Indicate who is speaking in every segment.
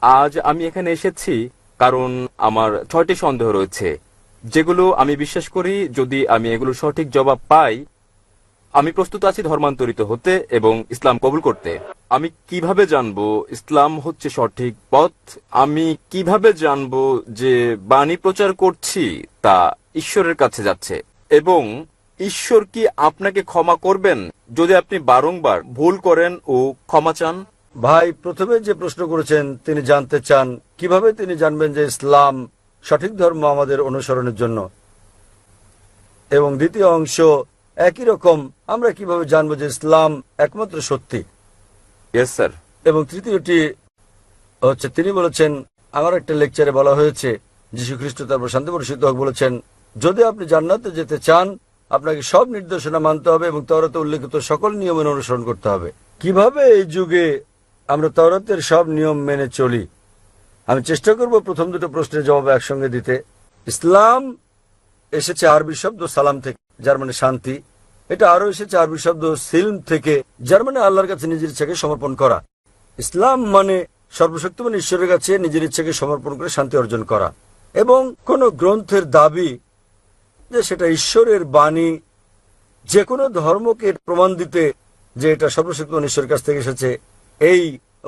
Speaker 1: আজ আমি এখানে এসেছি কারণ আমার ছয়টি সন্দেহ রয়েছে। যেগুলো আমি বিশ্বাস করি যদি আমি এগুলো সঠিক জবাব পাই, আমি প্রস্তুত আছি ধর্মান্তরিত হতে এবং ইসলাম কবুল করতে। আমি কীভাবে জানব ইসলাম হচ্ছে সঠিক পথ? আমি কীভাবে জানব যে বাণী প্রচার করছি তা ঈশ্বরের কাছে যাচ্ছে? এবং ঈশ্বর কি আপনাকে ক্ষমা করবেন যদি আপনি বারংবার ভুল করেন ও ক্ষমা চান?
Speaker 2: ভাই প্রথমে যে প্রশ্ন করেছেন তিনি জানতে চান কীভাবে তিনি জানবেন যে ইসলাম সঠিক ধর্ম আমাদের অনুসরণের জন্য। এবং দ্বিতীয় অংশ একই রকম আমরা কীভাবে জানব যে ইসলাম একমাত্র সত্যি?
Speaker 1: স্যার
Speaker 2: এবং তৃতীয়টি হচ্ছে তিনি বলেছেন আমার একটা লেকচারে বলা হয়েছে যীশু খ্রিস্ট তারপর শান্তি বর্ষিত হোক বলেছেন যদি আপনি জান্নাতে যেতে চান আপনাকে সব নির্দেশনা মানতে হবে এবং তরতে উল্লেখিত সকল নিয়মের অনুসরণ করতে হবে। কীভাবে এই যুগে আমরা তরতের সব নিয়ম মেনে চলি। আমি চেষ্টা করব প্রথম দুটো প্রশ্নের জবাব একসঙ্গে দিতে। ইসলাম এসেছে আরবি শব্দ সালাম থেকে, যার মানে শান্তি। এটা আরও এসেছে আরবি শব্দ সিলম থেকে, যার মানে আল্লাহর কাছে নিজের ইচ্ছাকে সমর্পণ করা। ইসলাম মানে সর্বশক্তিমান ঈশ্বরের কাছে নিজের ইচ্ছাকে সমর্পণ করে শান্তি অর্জন করা। এবং কোন গ্রন্থের দাবি যে সেটা ঈশ্বরের বাণী, যে কোনো ধর্মকে প্রমাণ দিতে যে এটা সর্বশক্তিমান ঈশ্বরের কাছ থেকে এসেছে এই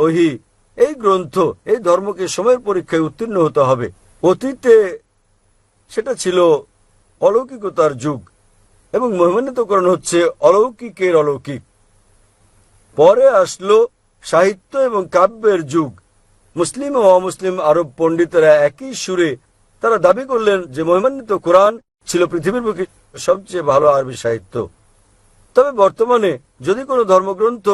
Speaker 2: ওহি, এই গ্রন্থ, এই ধর্মকে সময়ের পরীক্ষায় উত্তীর্ণ হতে হবে। অতীতে সেটা ছিল অলৌকিকতার যুগ এবং মহিমান্বিতকরণ হচ্ছে অলৌকিকের অলৌকিক। পরে আসলো সাহিত্য এবং কাব্যের যুগ। মুসলিম ও অমুসলিম আরব পণ্ডিতেরা একই সুরে তারা দাবি করলেন যে মহিমান্বিত কোরআন ছিল পৃথিবীর বুকে সবচেয়ে ভালো আরবি সাহিত্য। তবে বর্তমানে যদি কোনো ধর্মগ্রন্থ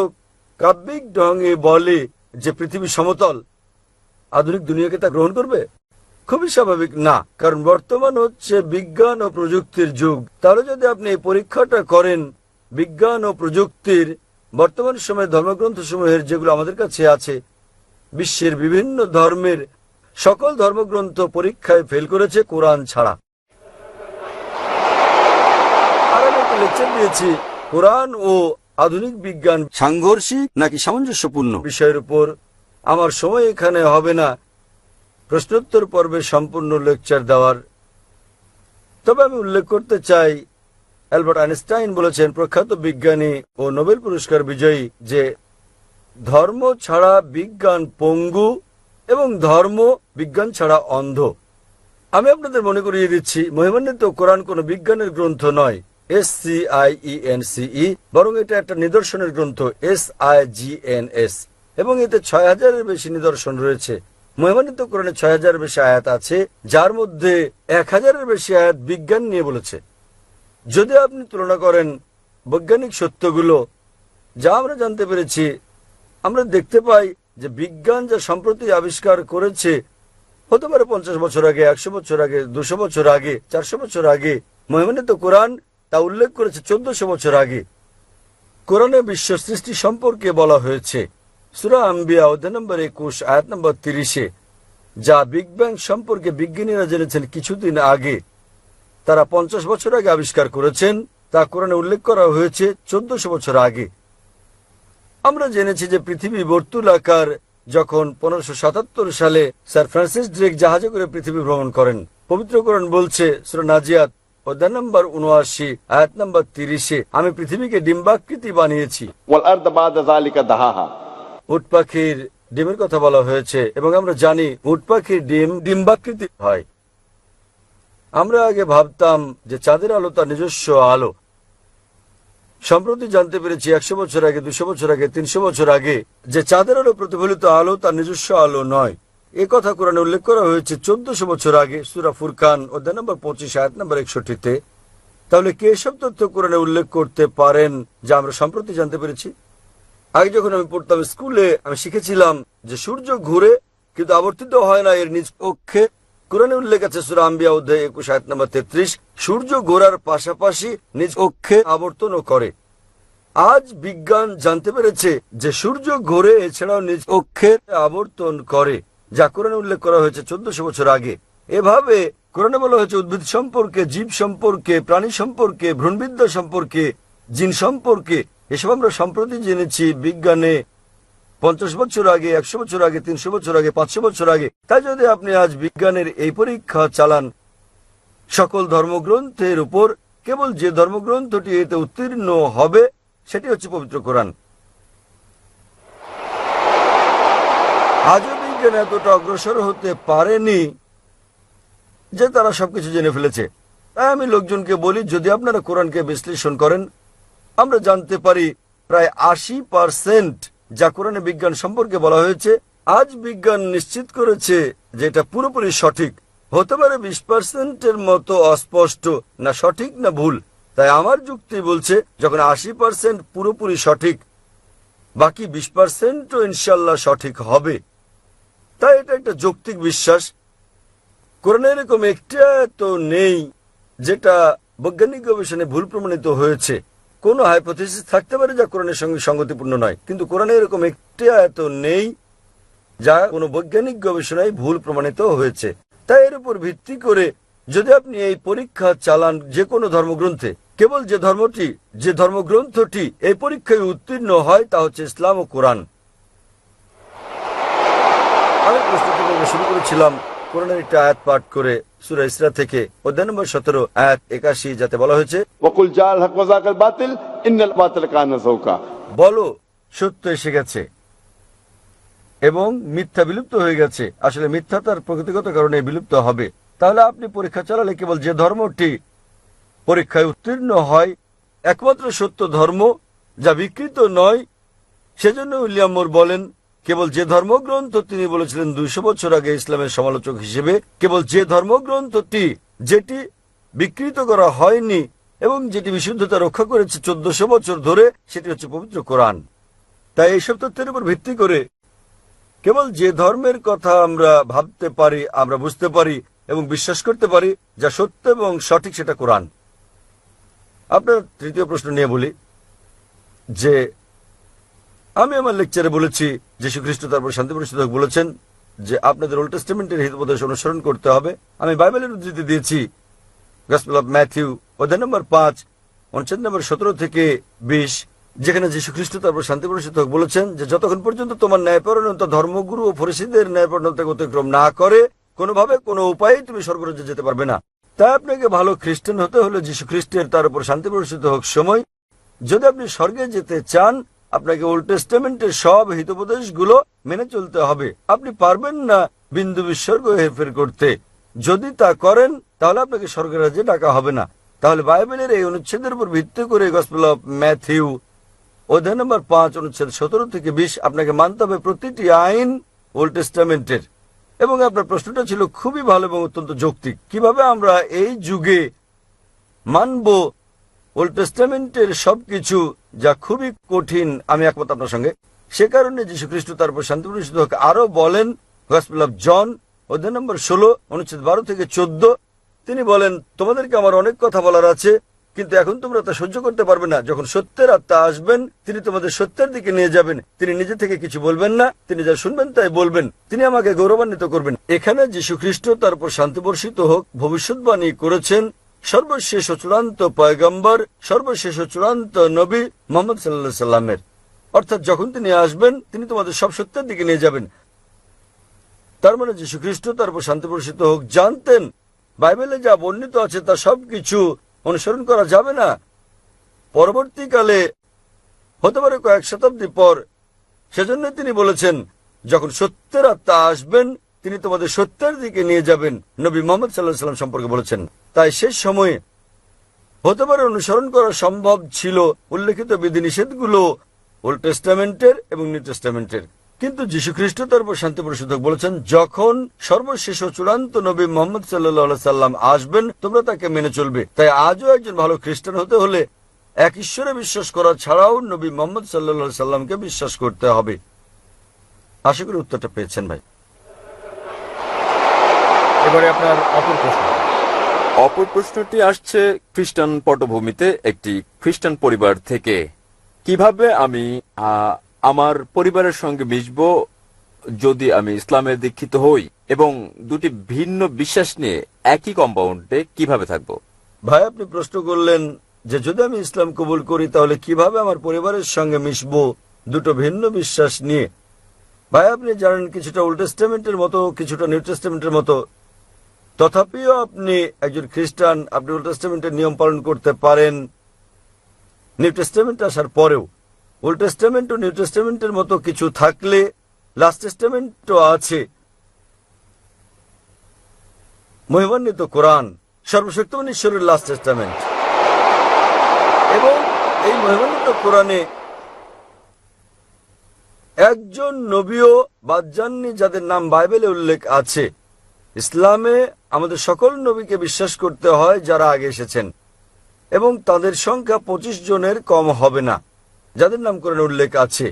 Speaker 2: কাব্যিক ঢঙে বলে যে পৃথিবী সমতল, আধুনিক দুনিয়াকে তা গ্রহণ করবে? খুবই স্বাভাবিক, না। কারণ বর্তমান হচ্ছে বিজ্ঞান ও প্রযুক্তির যুগ। তাহলে যদি আপনি এই পরীক্ষাটা করেন, বিজ্ঞান ও প্রযুক্তির বর্তমান সময়ে ধর্মগ্রন্থ সমূহের যেগুলো আমাদের কাছে আছে, বিশ্বের বিভিন্ন ধর্মের সকল ধর্মগ্রন্থ পরীক্ষায় ফেল করেছে কোরআন ছাড়া। আর আমি একটা লেকচার দিয়েছি, কোরআন ও আধুনিক বিজ্ঞান সাংঘর্ষিক নাকি সামঞ্জস্যপূর্ণ? বিষয়ের উপর আমার সময় এখানে হবে না। প্রশ্নোত্তর পর্বে সম্পূর্ণ লেকচার দেওয়ার। তবে আমি উল্লেখ করতে চাই অ্যালবার্ট আইনস্টাইন বলেছেন প্রখ্যাত বিজ্ঞানী ও নোবেল পুরস্কার বিজয়ী যে ধর্ম ছাড়া বিজ্ঞান পঙ্গু এবং ধর্ম বিজ্ঞান ছাড়া অন্ধ। আমি আপনাদের মনে করিয়ে দিচ্ছি মহিমান্বিত কোরআন কোন বিজ্ঞানের গ্রন্থ নয়। S C I N C E বরং এটা একটা নিদর্শনের গ্রন্থ S I G N S এবং এতে ছয় হাজারের বেশি নিদর্শন রয়েছে। মহিমান্বিত কোরআনে ছয় হাজারের বেশি আয়াত আছে, যার মধ্যে এক হাজারের বেশি আয়াত বিজ্ঞান নিয়ে বলেছে। যদি আপনি তুলনা করেন বৈজ্ঞানিক সত্যগুলো, যা আমরা জানতে পেরেছি, আমরা দেখতে পাই যে বিজ্ঞান যা সম্প্রতি আবিষ্কার করেছে, হতে পারে পঞ্চাশ বছর আগে, একশো বছর আগে, দুশো বছর আগে, চারশো বছর আগে মহিমানিত কোরআন তা উল্লেখ করেছে চোদ্দশো বছর আগে। কোরআনে বিশ্ব সৃষ্টি সম্পর্কে বলা হয়েছে, সুরা আম্বিয়া অধ্যায় নম্বর একুশ, আয়াত নম্বর তিরিশে, যা বিগ ব্যাং সম্পর্কে বিজ্ঞানীরা জেনেছেন কিছুদিন আগে। তারা পঞ্চাশ বছর আগে আবিষ্কার করেছেন, তা কোরআনে উল্লেখ করা হয়েছে চোদ্দশো বছর আগে। আমরা জেনেছি যে পৃথিবী বর্তুলাকার যখন পনেরোশো সাতাত্তর সালে স্যার ফ্রান্সিস ড্রেক জাহাজে করে পৃথিবী ভ্রমণ করেন। পবিত্রকরণ বলছে, সুরা নাজিয়াত অধ্যায় নম্বর উনআশি আয়াত নম্বর তিরিশে। আমি পৃথিবীকে ডিম্বাকৃতি বানিয়েছি। উট পাখির ডিমের কথা বলা হয়েছে এবং আমরা জানি উট পাখির ডিম ডিম্বাকৃতি হয়। আমরা আগে ভাবতাম যে চাঁদের আলো তার নিজস্ব আলো। সম্প্রতি জানতে পেরেছি একশো বছর আগে দুশো বছর আগে তিনশো বছর আগে যে চাঁদের আলো প্রতিফলিত আলো তার নিজস্ব আলো নয়। এ কথা কোরআনে উল্লেখ করা হয়েছে, চোদ্দশো বছর আগে সুরা ফুরকান, অধ্যায় নম্বর পঁচিশ, আয়াত নম্বর একষট্টিতে। তাহলে কে সব তথ্য কোরআনে উল্লেখ করতে পারেন, যা আমরা সম্প্রতি জানতে পেরেছি? আগে যখন আমি পড়তাম স্কুলে, আমি শিখেছিলাম যে সূর্য ঘুরে, কিন্তু আবর্তিত হয় না, এর নিজ অক্ষে কোরআনে উল্লেখ আছে সুরা আম্বিয়া, অধ্যায় একুশ, আয়াত নম্বর তেত্রিশ, সূর্য ঘোরার পাশাপাশি নিজ অক্ষে আবর্তনও করে। আজ বিজ্ঞান জানতে পেরেছে যে সূর্য ঘোরে, এছাড়াও নিজ অক্ষের আবর্তন করে। যা কোরআনে উল্লেখ করা হয়েছে চোদ্দশো বছর আগে। এভাবে কোরআনে বলা হয়েছে উদ্ভিদ সম্পর্কে, জীব সম্পর্কে, প্রাণী সম্পর্কে, ভ্রূণবিদ্যা সম্পর্কে, জিন সম্পর্কে, এসব আমরা সম্প্রতি জেনেছি বিজ্ঞানে পঞ্চাশ বছর আগে, একশো বছর আগে, তিনশো বছর আগে, পাঁচশো বছর আগে। তাই যদি আপনি আজ বিজ্ঞানের এই পরীক্ষা চালান, সকল ধর্মগ্রন্থের উপর কেবল যে ধর্মগ্রন্থটি এতে উত্তীর্ণ হবে, সেটি হচ্ছে পবিত্র কোরআন। আজও বিজ্ঞান এতটা অগ্রসর হতে পারেনি যে তারা সবকিছু জেনে ফেলেছে। তাই আমি লোকজনকে বলি, যদি আপনারা কোরআনকে বিশ্লেষণ করেন, আমরা জানতে পারি প্রায় আশি পার্সেন্ট যা কোরআনে বিজ্ঞান সম্পর্কে বলা হয়েছে, আজ বিজ্ঞান নিশ্চিত করেছে যে এটা পুরোপুরি সঠিক। হতে পারে বিশ পার্সেন্টের মতো অস্পষ্ট না সঠিক না ভুল। তাই আমার যুক্তি বলছে, যখন আশি পার্সেন্ট পুরোপুরি সঠিক, বাকি বিশ পার্সেন্টও ইনশাল্লাহ সঠিক হবে। তাই এটা একটা যৌক্তিক বিশ্বাস। কোরআনে এরকম একটি তো নেই যেটা বৈজ্ঞানিক গবেষণায় ভুল প্রমাণিত হয়েছে। কোন হাইপোথিসিস থাকতে পারে যা কোরআনের সঙ্গে সঙ্গতিপূর্ণ নয়। কিন্তু কোরআনে এরকম একটি আয়ত নেই যা কোনো বৈজ্ঞানিক গবেষণায় ভুল প্রমাণিত হয়েছে। তাই এর উপর ভিত্তি করে যদি আপনি এই পরীক্ষা চালান যে কোনো ধর্মগ্রন্থে, কেবল যে ধর্মটি, যে ধর্মগ্রন্থটি এই পরীক্ষায় উত্তীর্ণ হয় তা হচ্ছে ইসলাম ও কোরআন। আমি প্রস্তুতি পর্ব শুরু করেছিলাম কোরআনের একটি আয়াত পাঠ করে সুরা ইসরা থেকে অধ্যায় নম্বর সতেরো আয়াত একাশি যাতে বলা হয়েছে
Speaker 3: বকুল জাল হক ওয়াজাকাল বাতিল ইন্নাল বাতিল কানা যাওকা
Speaker 2: বলো সত্য এসে গেছে এবং মিথ্যা বিলুপ্ত হয়ে গেছে। আসলে মিথ্যা তার প্রকৃতিগত কারণে বিলুপ্ত হবে। তাহলে আপনি পরীক্ষা চালালে কেবল যে ধর্মটি পরীক্ষায় উত্তীর্ণ হয় একমাত্র সত্য ধর্ম যা বিকৃত নয় সেজন্য উইলিয়াম মোর বলেন কেবল যে ধর্মগ্রন্থ তিনি বলেছিলেন দুইশো বছর আগে ইসলামের সমালোচক হিসেবে, কেবল যে ধর্মগ্রন্থটি যেটি বিকৃত করা হয়নি এবং যেটি বিশুদ্ধতা রক্ষা করেছে চোদ্দশো বছর ধরে, সেটি হচ্ছে পবিত্র কোরআন। তাই এইসব তথ্যের উপর ভিত্তি করে কেবল যে ধর্মের কথা আমরা ভাবতে পারি, আমরা বুঝতে পারি এবং বিশ্বাস করতে পারি, যা সত্য এবং সঠিক সেটা কোরআন। আপনার তৃতীয় প্রশ্ন নিয়ে বলি যে আমি আমার লেকচারে বলেছি যীশু খ্রিস্ট তারপর শান্তি পরিষদ বলেছেন, যে আপনাদের ওল্ড টেস্টামেন্টের হিতোপদেশ অনুসরণ করতে হবে। আমি বাইবেলের উদ্ধৃতি দিয়েছি গসপেল অফ ম্যাথিউ অধ্যায় নম্বর পাঁচ অনুচ্ছেদ নম্বর সতেরো থেকে বিশ, যেখানে যীশু খ্রিস্ট তারপর শান্তি পরিষদ বলেছেন, যে যতক্ষণ পর্যন্ত তোমার ন্যায়পরণতা ধর্মগুরু ও ফরিসিদের ন্যায়পরণতাকে অতিক্রম না করে, কোনোভাবে কোনো উপায়ে তুমি স্বর্গরাজ্যে যেতে পারবে না। তাই আপনাকে ভালো খ্রিস্টান হতে হলে যীশু খ্রিস্টের তার উপর শান্তি পরিষদ হোক সময়, যদি আপনি স্বর্গে যেতে চান আপনাকে ওল্ড টেস্টামেন্টের সব হিতোপদেশগুলো মেনে চলতে হবে। আপনি পারবেন না বিন্দু বিসর্গ হেরফের করতে। যদি তা করেন, তাহলে আপনাকে স্বর্গের রাজ্যে ডাকা হবে না। তাহলে বাইবেলের এই অনুচ্ছেদের উপর ভিত্তি করে গসপেল অফ ম্যাথিউ অধ্যায় নম্বর পাঁচ, অনুচ্ছেদ সতেরো থেকে বিশ, আপনাকে মানতে হবে প্রতিটি আইন ওল্ড টেস্টামেন্টের এবং আপনার প্রশ্নটা ছিল খুবই ভালো এবং অত্যন্ত যৌক্তিক। কীভাবে আমরা এই যুগে মানব ওল্ড টেস্টামেন্টের সবকিছু যা খুবই কঠিন, আমি একমত আপনার সঙ্গে। সে কারণে যীশু খ্রিস্ট তারপর শান্তি পরিষদ আরও বলেন গসপেল অফ জন অধ্যায় নম্বর ষোলো, অনুচ্ছেদ বারো থেকে চোদ্দ, তিনি বলেন, তোমাদেরকে আমার অনেক কথা বলার আছে, কিন্তু এখন তোমরা তা সহ্য করতে পারবে না। যখন সত্যের আত্মা আসবেন, তিনি তোমাদের সত্যের দিকে নিয়ে যাবেন। তিনি নিজে থেকে কিছু বলবেন না, তিনি যা শুনবেন তাই বলবেন। তিনি আমাকে গৌরবান্বিত করবেন। এখানে যীশু খ্রিস্ট তারপর শান্তি বর্ষিত হোক, ভবিষ্যৎবাণী করেছেন সর্বশেষ চূড়ান্ত পয়গম্বর, সর্বশেষ চূড়ান্ত নবী মোহাম্মদ সাল্লাহ সাল্লামের অর্থাৎ যখন তিনি আসবেন, তিনি তোমাদের সব সত্যের দিকে নিয়ে যাবেন। তার মানে যীশু খ্রিস্ট তারপর শান্তি বর্ষিত হোক, জানতেন, বাইবেলে যা বর্ণিত আছে তা সবকিছু অনুসরণ করা যাবে না। পরবর্তীকালে, হতে পারে কয়েক শতাব্দী পর সেজন্য তিনি বলেছেন, যখন সত্যের আত্মা আসবেন তিনি তোমাদের সত্যের দিকে নিয়ে যাবেন। নবী মোহাম্মদ সাল্লাহ সাল্লাম সম্পর্কে বলেছেন। তাই শেষ সময়ে হতে পারে অনুসরণ করা সম্ভব ছিল উল্লেখিত বিধিনিষেধগুলো ওল্ড টেস্টামেন্টের এবং নিউ টেস্টামেন্টের। কিন্তু যীশু খ্রিস্ট শান্তি পরিশোধক বলেছেন, যখন সর্বশেষ ও চূড়ান্ত নবী মোহাম্মদ সাল্লাহ সাল্লাম আসবেন, তোমরা তাকে মেনে চলবে। তাই আজও একজন ভালো খ্রিস্টান হতে হলে এক ঈশ্বরে বিশ্বাস করা ছাড়াও নবী মোহাম্মদ সাল্লাহ সাল্লামকে বিশ্বাস করতে হবে। আশা করি উত্তরটা পেয়েছেন ভাই।
Speaker 4: এবারে আপনার অপর প্রশ্ন।
Speaker 1: অপর প্রশ্নটি আসছে খ্রিস্টান পটভূমিতে একটি খ্রিস্টান পরিবার থেকে। কীভাবে আমি আমার পরিবারের সঙ্গে মিশব যদি আমি ইসলামের দীক্ষিত হই? এবং দুটি ভিন্ন বিশ্বাস নিয়ে একই কম্পাউন্ডে কীভাবে থাকব?
Speaker 2: ভাই আপনি প্রশ্ন করলেন যে যদি আমি ইসলাম কবুল করি তাহলে কীভাবে আমার পরিবারের সঙ্গে মিশবো? দুটো ভিন্ন বিশ্বাস নিয়ে। ভাই আপনি জানেন কিছুটা ওল্ড টেস্টামেন্টের মতো কিছুটা নিউ টেস্টামেন্টের মতো। তথাপিও আপনি একজন খ্রিস্টান, আপনি ওল্ড টেস্টামেন্টের নিয়ম পালন করতে পারেন। নিউ টেস্টামেন্ট আসার পরেও ওল্ড টেস্টামেন্ট ও নিউ টেস্টামেন্টের মতো কিছু থাকলে লাস্ট টেস্টামেন্টও আছে। মহিমান্বিত কোরআন, সর্বশক্তিমান ঈশ্বরের লাস্ট টেস্টামেন্ট। এবং এই মহিমান্বিত কোরআনে একজন নবীও বাদ যাদের নাম বাইবেলে উল্লেখ আছে। ইসলামে আমাদের সকল নবীকে বিশ্বাস করতে হয় যারা আগে এসেছেন। এবং তাদের সংখ্যা পঁচিশ জনের কম হবে না, যাদের নাম কোরআনে উল্লেখ আছে।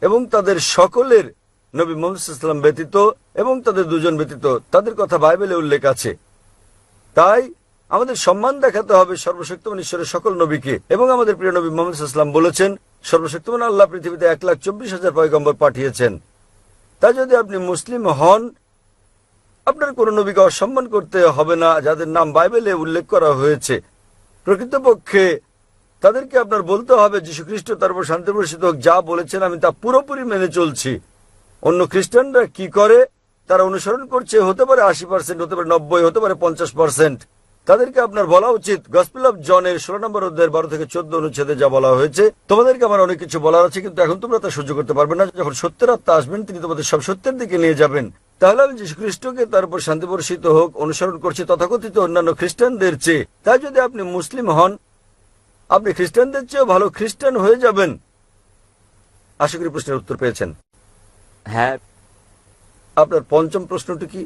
Speaker 2: এবং তাদের সকলের নবী মোহাম্মদ ইসলাম ব্যতীত এবং তাদের দুজন ব্যতীত তাদের কথা বাইবেলে উল্লেখ আছে। তাই আমাদের সম্মান দেখাতে হবে সর্বশক্তিমান ঈশ্বরের সকল নবীকে। এবং আমাদের প্রিয় নবী মোহাম্মদ ইসলাম বলেছেন, সর্বশক্তিমান আল্লাহ পৃথিবীতে এক লাখ চব্বিশ হাজার পয়গম্বর পাঠিয়েছেন। তাই যদি আপনি মুসলিম হন আপনার কোন নবীকে অসম্মান করতে হবে না, যাদের নাম বাইবেলে উল্লেখ করা হয়েছে। প্রকৃতপক্ষে তাদেরকে আপনার বলতে হবে যীশু খ্রিস্ট তারপর শান্তি হোক, যা বলেছেন আমি তা পুরোপুরি মেনে চলছি। অন্য খ্রিস্টানরা কি করে? তারা অনুসরণ করছে, হতে পারে আশি পার্সেন্ট, হতে পারে নব্বই, হতে পারে পঞ্চাশ পার্সেন্ট। তাদেরকে আপনার বলা উচিত, গসপিল অফ জনের ষোলো নম্বর অধ্যায়ের বারো থেকে চোদ্দ অনুচ্ছেদে যা বলা হয়েছে, তোমাদেরকে আমার অনেক কিছু বলার আছে, কিন্তু এখন তোমরা তা সহ্য করতে পারবে না। যখন সত্যের আত্মা আসবেন, তিনি তোমাদের সব সত্যের দিকে নিয়ে যাবেন। তাহলে আমি যীশু খ্রিস্টকে তার উপর শান্তি বর্ষিত হোক অনুসরণ করছি তথাকথিত অন্যান্য খ্রিস্টানদের চেয়ে। তাই যদি আপনি মুসলিম হন আপনি খ্রিস্টানদের চেয়েও ভালো খ্রিস্টান হয়ে যাবেন। আশা করি প্রশ্নের উত্তর পেয়েছেন।
Speaker 1: হ্যাঁ।
Speaker 2: আপনার পঞ্চম প্রশ্নটি কি?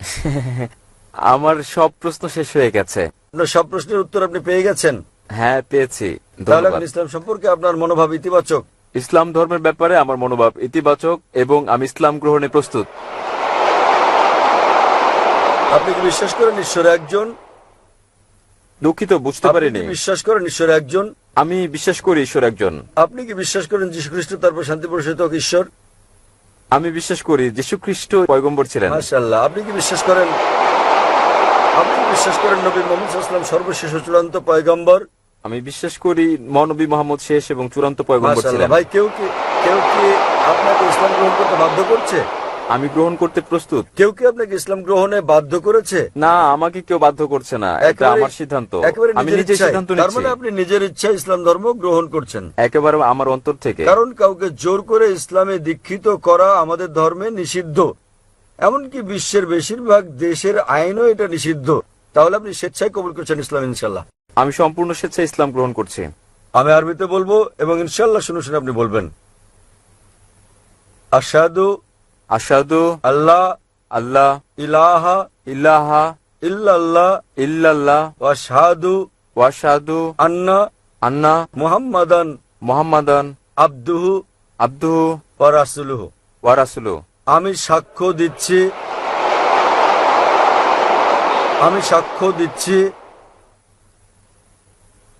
Speaker 1: আমার সব প্রশ্ন শেষ হয়ে গেছে।
Speaker 2: আপনার সব প্রশ্নের উত্তর আপনি পেয়ে গেছেন।
Speaker 1: হ্যাঁ পেয়েছি।
Speaker 2: তাহলে ইসলাম সম্পর্কে আপনার মনোভাব ইতিবাচক।
Speaker 1: ইসলাম ধর্মের ব্যাপারে আমার মনোভাব ইতিবাচক এবং আমি ইসলাম গ্রহণে প্রস্তুত।
Speaker 2: আপনি কি বিশ্বাস করেন ঈশ্বর একজন?
Speaker 1: দুঃখিত বুঝতে পারিনি।
Speaker 2: বিশ্বাস করেন ঈশ্বর একজন?
Speaker 1: আমি বিশ্বাস করি ঈশ্বর একজন।
Speaker 2: আপনি কি বিশ্বাস করেন যীশু খ্রিস্ট তারপর শান্তি বর্ষিত ঈশ্বর?
Speaker 1: আমি বিশ্বাস করি যীশু খ্রিস্ট পয়গম্বর ছিলেন।
Speaker 2: মাশাল্লাহ আপনি কি বিশ্বাস করেন? আপনি কি বিশ্বাস করেন নবী মোহাম্মদ সাল্লাম সর্বশেষ ও চূড়ান্ত পয়গম্বর?
Speaker 1: আমি বিশ্বাস করি মহানবী মোহাম্মদ শেষ এবং চূড়ান্ত পয়গম্বর ছিলেন।
Speaker 2: ভাই কেউ কি কেউ কি আপনাকে ইসলাম গ্রহণ করতে বাধ্য করছে?
Speaker 1: আমি গ্রহণ করতে প্রস্তুত।
Speaker 2: কেউ কি আপনাকে ইসলাম গ্রহণে বাধ্য করেছে?
Speaker 1: না আমাকে কেউ বাধ্য করছে না। এটা
Speaker 2: একেবারে-
Speaker 1: আমার সিদ্ধান্ত।
Speaker 2: একেবারে
Speaker 1: আমি
Speaker 2: নিজের
Speaker 1: নিজে
Speaker 2: ইচ্ছায়।
Speaker 1: সিদ্ধান্ত
Speaker 2: তার
Speaker 1: নিচ্ছি।
Speaker 2: মানে আপনি নিজের ইচ্ছা ইসলাম ধর্ম গ্রহণ করছেন।
Speaker 1: একেবারে আমার অন্তর থেকে।
Speaker 2: কারণ কাউকে জোর করে ইসলামে দীক্ষিত করা আমাদের ধর্মে নিষিদ্ধ। এমনকি বিশ্বের বেশিরভাগ দেশের আইনও এটা নিষিদ্ধ। তাহলে আপনি স্বেচ্ছায় কবুল করছেন ইসলাম ইনশাল্লাহ
Speaker 1: আমি সম্পূর্ণ স্বেচ্ছায় ইসলাম গ্রহণ করছি।
Speaker 2: আমি আরবিতে বলব এবং ইনশাল্লাহ শুনে শুনে আপনি বলবেন। আসাদু
Speaker 1: আসাদু
Speaker 2: আল্লাহ
Speaker 1: আল্লাহ
Speaker 2: ইলাহা
Speaker 1: ইল্লাহা
Speaker 2: ইল্লাল্লাহ
Speaker 1: ইল্লাল্লাহ
Speaker 2: ওয়াশহাদু
Speaker 1: ওয়াসাদু
Speaker 2: আন্না
Speaker 1: আন্না
Speaker 2: মুহাম্মাদান
Speaker 1: মোহাম্মদান
Speaker 2: আব্দুহু
Speaker 1: আব্দুহু
Speaker 2: ওয়া রাসূলুহু। আমি সাক্ষ্য দিচ্ছি আমি সাক্ষ্য দিচ্ছি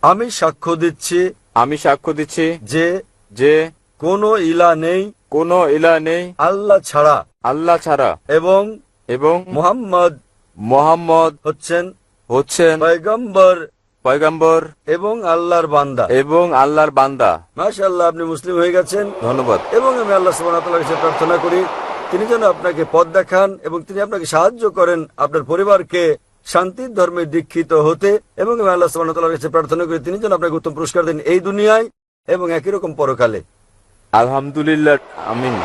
Speaker 2: আমি সাক্ষ্য দিচ্ছি
Speaker 1: আমি সাক্ষ্য দিচ্ছি
Speaker 2: যে
Speaker 1: যে
Speaker 2: কোনো ইলা নেই
Speaker 1: কোনো ইলা নেই।
Speaker 2: আল্লাহ ছাড়া।
Speaker 1: আল্লাহ ছাড়া।
Speaker 2: এবং
Speaker 1: এবং
Speaker 2: মুহাম্মদ
Speaker 1: মোহাম্মদ
Speaker 2: হচ্ছেন
Speaker 1: হচ্ছেন
Speaker 2: পয়গম্বর
Speaker 1: পয়গম্বর
Speaker 2: এবং আল্লাহর বান্দা।
Speaker 1: এবং আল্লাহর বান্দা।
Speaker 2: মাশাআল্লাহ আপনি মুসলিম হয়ে গেছেন।
Speaker 1: ধন্যবাদ।
Speaker 2: এবং আমি আল্লাহ সুবহানাহু ওয়া তাআলার কাছে প্রার্থনা করি তিনি যেন আপনাকে পথ দেখান এবং তিনি আপনাকে সাহায্য করেন আপনার পরিবারকে শান্তির ধর্মে দীক্ষিত হতে। এবং আমি আল্লাহ সুবহানাহু ওয়া তাআলার কাছে প্রার্থনা করি তিনি যেন আপনাকে উত্তম পুরস্কার দেন এই দুনিয়ায় এবং একই রকম পরকালে।
Speaker 1: আলহামদুলিল্লাহ আমিন।